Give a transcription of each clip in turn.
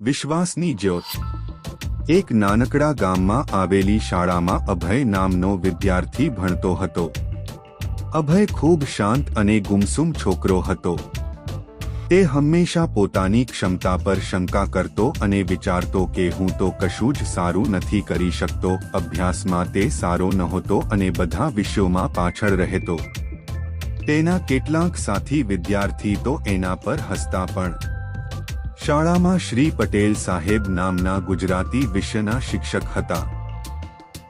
વિશ્વાસની જ્યોત. એક નાનકડા ગામમાં આવેલી શાળામાં અભય નામનો વિદ્યાર્થી ભણતો હતો. અભય ખૂબ શાંત અને ગુમસુમ છોકરો હતો. તે હંમેશા પોતાની ક્ષમતા પર શંકા કરતો અને વિચારતો કે હું તો કશું જ સારું નથી કરી શકતો, અભ્યાસમાં તે સારો નહોતો અને બધા વિષયોમાં પાછળ રહેતો. તેના કેટલાક સાથી વિદ્યાર્થી તો એના પર હસતા પણ. શાળામાં શ્રી પટેલ સાહેબ નામના ગુજરાતી વિષયના શિક્ષક હતા.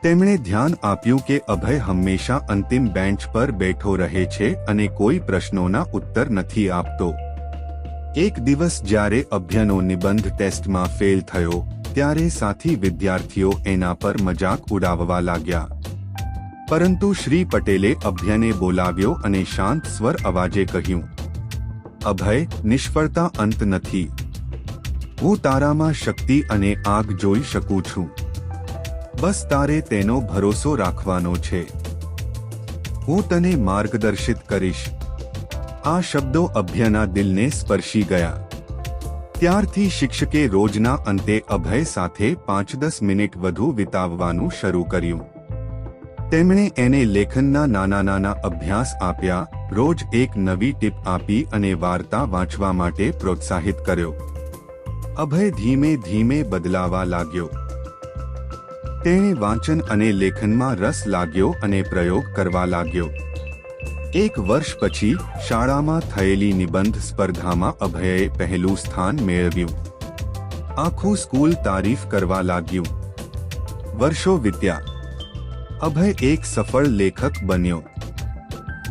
તેમણે ધ્યાન આપ્યું કે અભય હંમેશા અંતિમ બેન્ચ પર બેઠો રહે છે અને કોઈ પ્રશ્નોના ઉત્તર નથી આપતો. એક દિવસ જ્યારે અભ્યનો નિબંધ ટેસ્ટમાં ફેલ થયો, ત્યારે સાથી વિદ્યાર્થીઓ એના પર મજાક ઉડાવવા લાગ્યા. પરંતુ શ્રી પટેલે અભ્યને બોલાવ્યો અને શાંત સ્વર અવાજે કહ્યું, અભય, નિષ્ફળતા અંત નથી. હું તારામાં શક્તિ અને આગ જોઈ શકું છું. બસ તારે તેનો ભરોસો રાખવાનો છે. હું તને માર્ગદર્શિત કરીશ. આ શબ્દો અભ્યના દિલને સ્પર્શી ગયા. ત્યારથી શિક્ષકે રોજના અંતે અભય સાથે પાંચ દસ મિનિટ વધુ વિતાવવાનું શરૂ કર્યું. તેમણે એને લેખનના નાના નાના અભ્યાસ આપ્યા, રોજ એક નવી ટીપ આપી અને વાર્તા વાંચવા માટે પ્રોત્સાહિત કર્યો. અભય ધીમે ધીમે બદલાવા લાગ્યો. તેણે વાંચન અને લેખનમાં રસ લાગ્યો અને પ્રયોગ કરવા લાગ્યો. એક વર્ષ પછી શાળામાં થયેલી નિબંધ સ્પર્ધામાં અભયે પહેલું સ્થાન મેળવ્યું. આખું સ્કૂલ તારીફ કરવા લાગ્યું. વર્ષો વિત્યા. અભય એક સફળ લેખક બન્યો.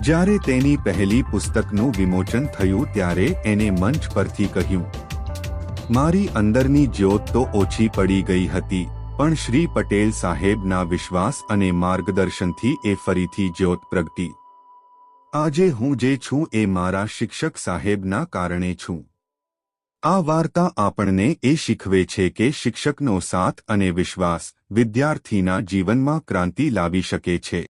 જ્યારે તેની પહેલી પુસ્તકનું વિમોચન થયું ત્યારે એને મંચ પરથી કહ્યું મારી અંદરની જ્યોત તો ઓછી પડી ગઈ હતી, પણ શ્રી પટેલ સાહેબના વિશ્વાસ અને માર્ગદર્શનથી એ ફરીથી જ્યોત પ્રગટી. આજે હું જે છું એ મારા શિક્ષક સાહેબના કારણે છું. આ વાર્તા આપણને એ શીખવે છે કે શિક્ષકનો સાથ અને વિશ્વાસ વિદ્યાર્થીના જીવનમાં ક્રાંતિ લાવી શકે છે.